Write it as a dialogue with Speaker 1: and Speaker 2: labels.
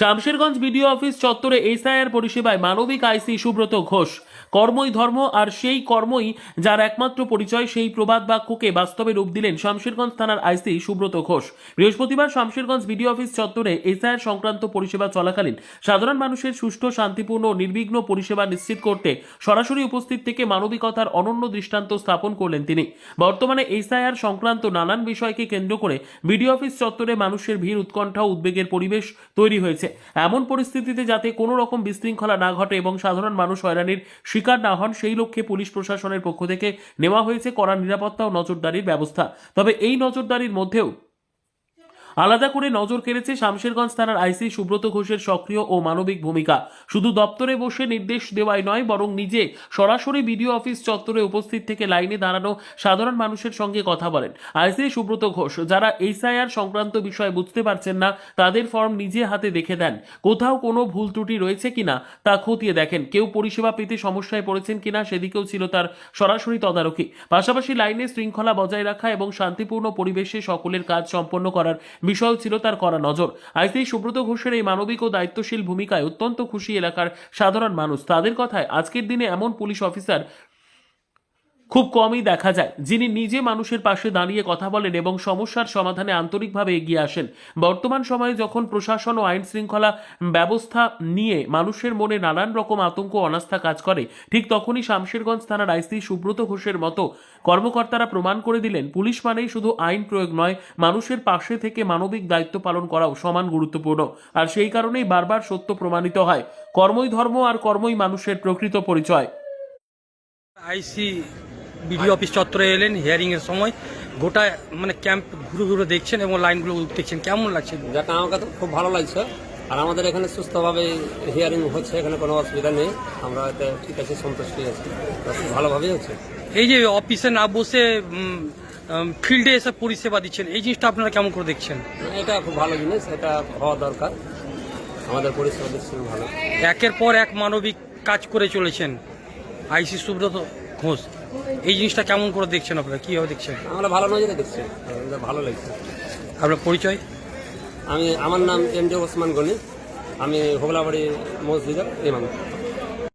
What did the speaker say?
Speaker 1: Shamsherganj BDO office চত্বরে SIR পরিষেবায় মানবিক আইসি সুব্রত ঘোষ। কর্মই ধর্ম, আর সেই কর্মই যার একমাত্র পরিচয়, সেই প্রবাদ বাক্যকে বাস্তবে রূপ দিলেন শামশেরগঞ্জ থানার আইসি সুব্রত ঘোষ। বৃহস্পতিবার শামশেরগঞ্জ বিডিও অফিস চত্বরে এসআইআর সংক্রান্ত পরিষেবা চলাকালীন সাধারণ মানুষের সুষ্ঠু, শান্তিপূর্ণ নির্বিঘ্ন পরিষেবা নিশ্চিত করতে সরাসরি উপস্থিত থেকে মানবিকতার অনন্য দৃষ্টান্ত স্থাপন করলেন তিনি। বর্তমানে এসআইআর সংক্রান্ত নানান বিষয়কে কেন্দ্র করে বিডিও অফিস চত্বরে মানুষের ভিড়, উৎকণ্ঠা উদ্বেগের পরিবেশ তৈরি হয়েছে। এমন পরিস্থিতিতে যাতে কোনো রকম বিশৃঙ্খলা না ঘটে এবং সাধারণ মানুষ হয়রানির শিকার না হন, সেই লক্ষ্যে পুলিশ প্রশাসনের পক্ষ থেকে নেওয়া হয়েছে কড়া নিরাপত্তা ও নজরদারির ব্যবস্থা। তবে এই নজরদারির মধ্যেও আলাদা করে নজর কেড়েছে শামশেরগঞ্জ থানার আইসি সুব্রত ঘোষের সক্রিয় ও মানবিক ভূমিকা। শুধু দপ্তরে বসে নির্দেশ দেওয়াই নয়, বরং নিজে সরাসরি বিডিও অফিস চত্বরে উপস্থিত থেকে লাইনে দাঁড়ানো সাধারণ মানুষের সঙ্গে কথা বলেন। আইসি সুব্রত ঘোষ, যারা এইসআইআর সংক্রান্ত বিষয় বুঝতে পারছেন না, তাদের ফর্ম নিজে হাতে দেখে দেন। কোথাও কোনো ভুল ত্রুটি রয়েছে কিনা তা খতিয়ে দেখেন। কেউ পরিষেবা পেতে সমস্যায় পড়েছেন কিনা সেদিকেও ছিল তার সরাসরি তদারকি। পাশাপাশি লাইনে শৃঙ্খলা বজায় রাখা এবং শান্তিপূর্ণ পরিবেশে সকলের কাজ সম্পন্ন করার বিষয় ছিল তার করা নজর। আইসি সুব্রত ঘোষের এই মানবিক ও দায়িত্বশীল ভূমিকায় অত্যন্ত খুশি এলাকার সাধারণ মানুষ। তাদের কথায়, আজকের দিনে এমন পুলিশ অফিসার খুব কমই দেখা যায়। যিনি নিজে মানুষের পাশে দাঁড়িয়ে কথা বলেন এবং সমস্যার সমাধানে আন্তরিকভাবে এগিয়ে আসেন। বর্তমান সময়ে যখন প্রশাসন ও আইন শৃঙ্খলা ব্যবস্থা নিয়ে মানুষের মনে নানান রকম আতঙ্ক অনাস্থা কাজ করে, ঠিক তখনই শামশেরগঞ্জ থানার আইসি সুব্রত ঘোষের মতো কর্মকর্তারা প্রমাণ করে দিলেন, পুলিশ মানেই শুধু আইন প্রয়োগ নয়, মানুষের পাশে থেকে মানবিক দায়িত্ব পালন করাও সমান গুরুত্বপূর্ণ। আর সেই কারণেই বারবার সত্য প্রমাণিত হয়। কর্মই ধর্ম আর কর্মই মানুষের প্রকৃত পরিচয়।
Speaker 2: আইসি বিডিও অফিস চত্বরে এলেন হিয়ারিং এর সময় গোটা মানে ক্যাম্প ঘুরে ঘুরে দেখছেন এবং লাইনগুলো দেখছেন। কেমন লাগছে?
Speaker 3: যাকে আমাকে তো খুব ভালো লাগছে। আর আমাদের এখানে সুস্থভাবে হিয়ারিং হচ্ছে এখানে কোনো অসুবিধা নেই। আমরা এতে ঠিক আছে সন্তুষ্টি আছি। ভালোভাবেই হচ্ছে।
Speaker 2: এই যে অফিসে না বসে ফিল্ডে এসে পরিষেবা দিচ্ছেন এই জিনিসটা আপনারা কেমন করে দেখছেন?
Speaker 3: এটা খুব ভালো জিনিস এটা হওয়া দরকার। আমাদের পরিষেবা দিচ্ছে ভালো।
Speaker 2: একের পর এক মানবিক কাজ করে চলেছেন। আইসি সুব্রত ঘোষ। এই জিনিসটা কেমন করে দেখছেন আপনারা? কীভাবে দেখছেন?
Speaker 3: আমরা ভালো নজরে দেখছি। আমাদের ভালো লাগছে।
Speaker 2: আপনার পরিচয়?
Speaker 3: আমি আমার নাম এম জে ওসমান গনি। আমি হোগলাবাড়ি মসজিদের ইমাম।